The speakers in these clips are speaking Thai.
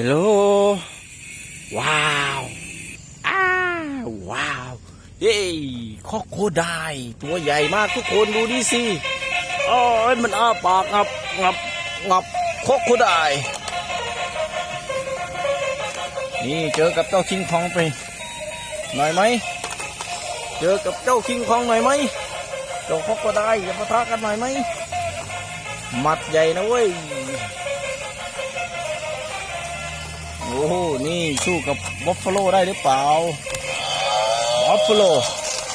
ฮลโหลว้าวอ้าว้าวเย้คอกโคไดตัวใหญ่มากทุกคนดูดิสิโอ้ยมันอ้าปากงับงับงับคอกโคไดนี่เจอกับเจ้าคิงคองไปหน่อยไหมเจอกับเจ้าคิงคองหน่อยไหมเจ้าคอกโคไดจะปะทะกันหน่อยไหมหมัดใหญ่นะเว้ย โอ้โห นี่สู้กับบัฟฟาโลได้หรือเปล่า บัฟฟาโล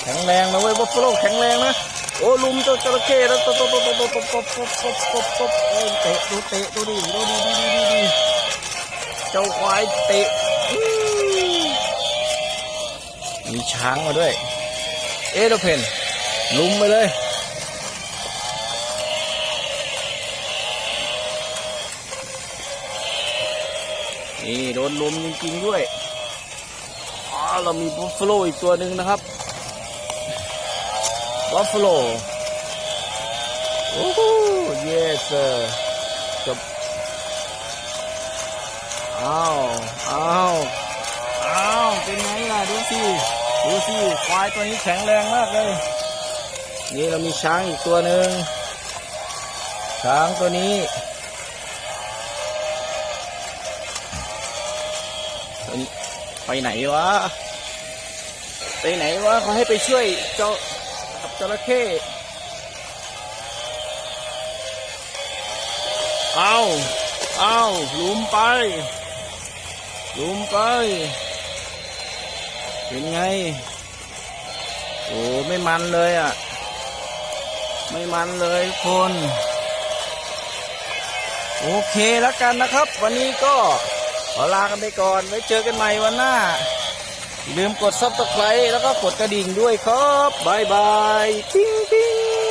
แข็งแรงนะเว้ย บัฟฟาโลแข็งแรงนะ โอ้ลุมเจ้าจระเข้แล้วตบตบตบตบตบตบตบตบตบตบเตะดูเตะดูดิดูดิดูดิดูดิเจ้าควายเตะ มีช้างมาด้วย เอโดเพนลุมไปเลย นี่โดนลมจริงๆด้วยอ๋อเรามีบัฟฟาโลอีกตัวหนึ่งนะครับบัฟฟาโลโอ้โห yes sir จบอ้าวอ้าวอ้าวเป็นไงล่ะดูสิดูสิควายตัวนี้แข็งแรงมากเลย นี่เรามีช้างอีกตัวหนึ่งช้างตัวนี้ ไปไหนวะ ไปไหนวะขาให้ไปช่วยเจ้ากับจระเข้เอาเอาลุมไป ลุมไป เป็นไง โอ้ไม่มันเลยอะ ไม่มันเลยคน โอเคแล้วกันนะครับ วันนี้ก็ ขอลากันไปก่อน ไว้เจอกันใหม่วันหน้า ลืมกดซับสไครต์แล้วก็กดกระดิ่งด้วยครับบายบายปิ้งปิ้ง